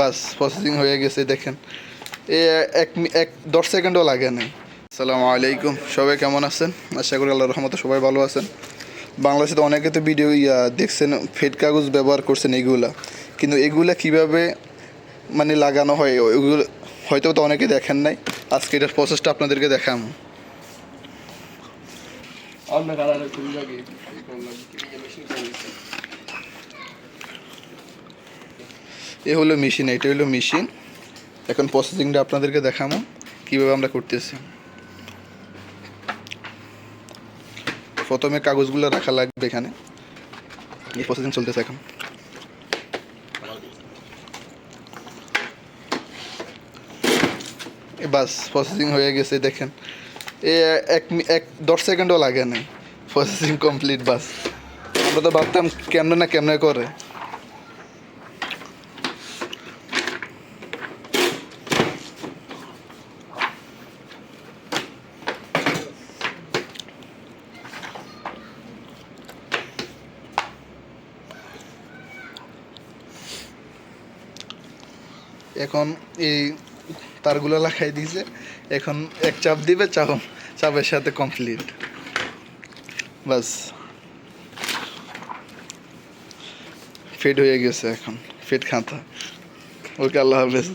বাস processing হয়ে গেছে, দেখেন। এ এক এক, দশ সেকেন্ডও লাগে নাই। আসসালামু আলাইকুম, সবাই কেমন আছেন? আশা করি আল্লাহ রহমতে সবাই ভালো আছেন। বাংলাদেশে তো অনেকে তো ভিডিও ইয়া, দেখছেন ফেড কাগজ ব্যবহার করছেন এগুলা। কিন্তু এগুলা কীভাবে মানে লাগানো হয় ওইগুলো হয়তো তো অনেকে দেখেন নাই। আজকে এটার প্রসেসটা আপনাদেরকে দেখাম। অন্য কালারে খুবই লাগে করলাম মেশিন করে এ হলো মেশিন, এটা হলো মেশিন। এখন প্রসেসিংটা আপনাদেরকে দেখাবো, কীভাবে আমরা করতেছি। প্রথমে কাগজগুলো রাখা লাগবে এখানে। এই প্রসেসিং চলতেছে এখন। বাস প্রসেসিং হয়ে গেছে, দেখেন। এ এক এক, দশ সেকেন্ডও লাগে নাই। প্রসেসিং কমপ্লিট বাস। আমরা তো ভাবতাম কেমনে না কেমনে করে। এখন এই তারগুলো লাগাই দিয়েছে। এখন এক চাপ দিবে, চাপ, চাপের সাথে কমপ্লিট বাস। ফিট হয়ে গেছে এখন ফিট খাতা। ওকে, আল্লাহ হাফেজ।